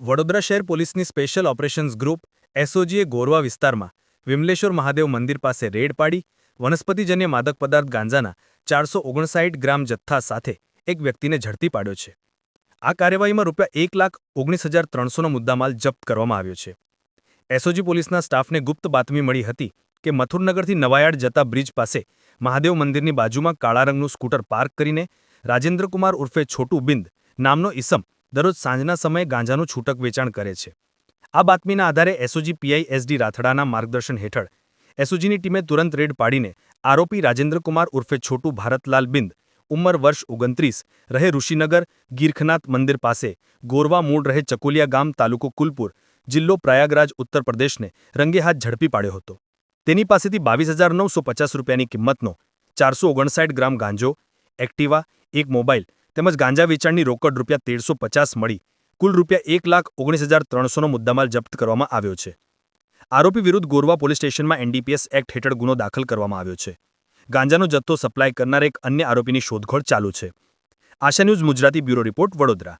વડોદરા શહેર પોલીસની special operations group એસઓજીએ ગોરવા વિસ્તારમાં વિમલેશ્વર મહાદેવ મંદિર પાસે રેડ પાડી, વનસ્પતિજન્ય માદક પદાર્થ ગાંજાના ચારસો ઓગણસાઠ ગ્રામ જથ્થા સાથે એક વ્યક્તિને ઝડપી પાડ્યો છે. આ કાર્યવાહીમાં રૂપિયા એક લાખ ઓગણીસ હજાર ત્રણસોનો મુદ્દામાલ જપ્ત કરવામાં આવ્યો છે. એસઓજી પોલીસના સ્ટાફને ગુપ્ત બાતમી મળી હતી કે મથુરનગરથી નવાયાર્ડ જતા બ્રિજ પાસે મહાદેવ મંદિરની બાજુમાં કાળા રંગનું સ્કૂટર પાર્ક કરીને રાજેન્દ્રકુમાર ઉર્ફે છોટુ બિંદ નામનો ઇસમ દરરોજ સાંજના સમયે ગાંજાનું છૂટક વેચાણ કરે છે. આ બાતમીના આધારે એસઓજી પીઆઈ એસડી રાથડાના માર્ગદર્શન હેઠળ એસઓજીની ટીમે તુરંત રેડ પાડીને આરોપી રાજેન્દ્રકુમાર ઉર્ફે છોટુ ભારતલાલ બિંદ, ઉંમર વર્ષ ઓગણત્રીસ, રહે ઋષિનગર, ગીરખનાથ મંદિર પાસે, ગોરવા મૂળ રહે ચકોલિયા ગામ, તાલુકો કુલપુર, જિલ્લો પ્રયાગરાજ, ઉત્તર પ્રદેશને રંગે હાથ ઝડપી પાડ્યો હતો. તેની પાસેથી બાવીસ હજાર નવસો પચાસ રૂપિયાની કિંમતનો ચારસો ઓગણસાઠ ગ્રામ ગાંજો, એક્ટિવા, એક મોબાઈલ તેમજ ગાંજા વેચાણની રોકડ રૂપિયા તેરસો પચાસ મળી કુલ રૂપિયા એક લાખ ઓગણીસ હજાર ત્રણસોનો મુદ્દામાલ જપ્ત કરવામાં આવ્યો છે. આરોપી વિરુદ્ધ ગોરવા પોલીસ સ્ટેશનમાં એનડીપીએસ એક્ટ હેઠળ ગુનો દાખલ કરવામાં આવ્યો છે. ગાંજાનો જથ્થો સપ્લાય કરનાર એક અન્ય આરોપીની શોધખોળ ચાલુ છે. Asha news Gujarati bureau report Vadodara.